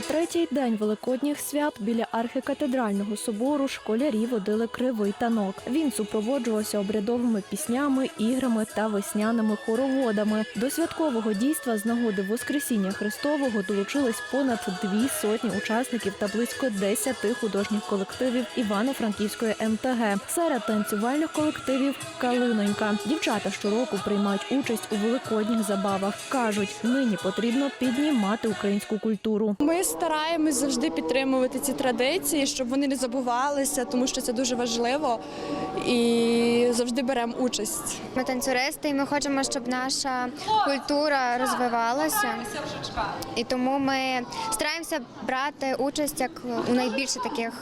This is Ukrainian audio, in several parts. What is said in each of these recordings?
перший день великодніх свят біля архікатедрального собору школярі водили кривий танок. Він супроводжувався обрядовими піснями, іграми та весняними хороводами. До святкового дійства з нагоди Воскресіння Христового долучились понад дві сотні учасників та близько десяти художніх колективів Івано-Франківської МТГ. Серед танцювальних колективів Калинонька. Дівчата щороку приймають участь у великодніх забавах. кажуть, нині потрібно піднімати українську культуру. Ми стараємось завжди підтримувати ці традиції, щоб вони не забувалися, тому що це дуже важливо і завжди беремо участь. Ми танцюристи, і ми хочемо, щоб наша культура розвивалася. І тому ми стараємося брати участь як у найбільше таких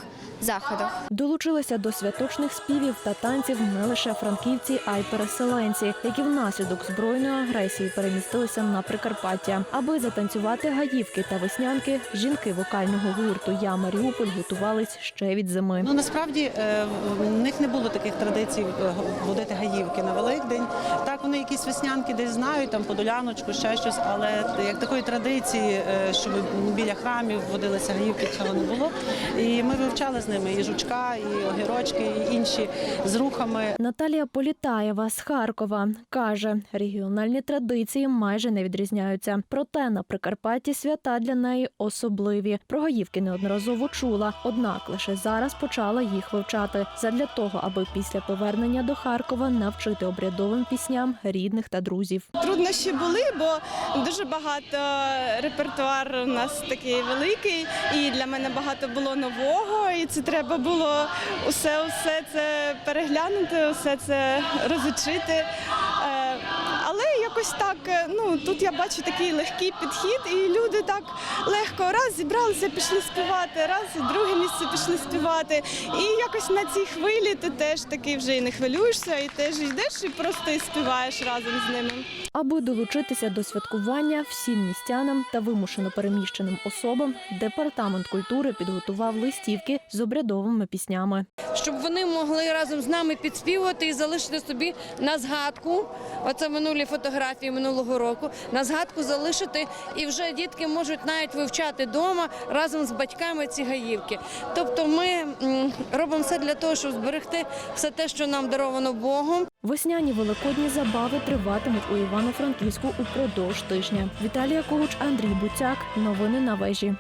заходах. Долучилися до святочних співів та танців не лише франківці, а й переселенці, які внаслідок збройної агресії перемістилися на Прикарпаття. Аби затанцювати гаївки та веснянки, жінки вокального гурту Я Маріуполь готувались ще від зими. Ну насправді е, в них не було таких традицій е, водити гаївки на Великдень. Так вони якісь веснянки десь знають, там подоляночку, ще щось, але як такої традиції, е, щоб біля храмів водилися гаївки, цього не було. І ми вивчали з ними і жучка, і огірочки, і інші з рухами. Наталія Політаєва з Харкова каже, регіональні традиції майже не відрізняються. Проте на Прикарпатті свята для неї особливі. Про гаївки неодноразово чула, однак лише зараз почала їх вивчати задля того, аби після повернення до Харкова навчити обрядовим пісням рідних та друзів. Труднощі були, бо дуже багато репертуар у нас такий великий, і для мене багато було нового, і це треба було усе, усе це переглянути, усе це розучити. Але якось так, е, ну тут я бачу такий легкий підхід, і люди так легко раз зібралися, пішли співати, раз друге місце пішли співати. І якось на цій хвилі ти теж такий вже і не хвилюєшся, і теж йдеш і просто і співаєш разом з ними. Аби долучитися до святкування всім містянам та вимушено переміщеним особам, департамент культури підготував листівки з обрядовими піснями. щоб вони могли разом з нами підспівати і залишити собі на згадку. Оце минулі фотографії минулого року. На згадку залишити, і вже дітки можуть навіть вивчати вдома разом з батьками ці гаївки. Тобто, ми робимо все для того, щоб зберегти все те, що нам даровано Богом. Весняні великодні забави триватимуть у Івано-Франківську упродовж тижня. Віталія Когуч, Андрій Буцяк. Новини на вежі.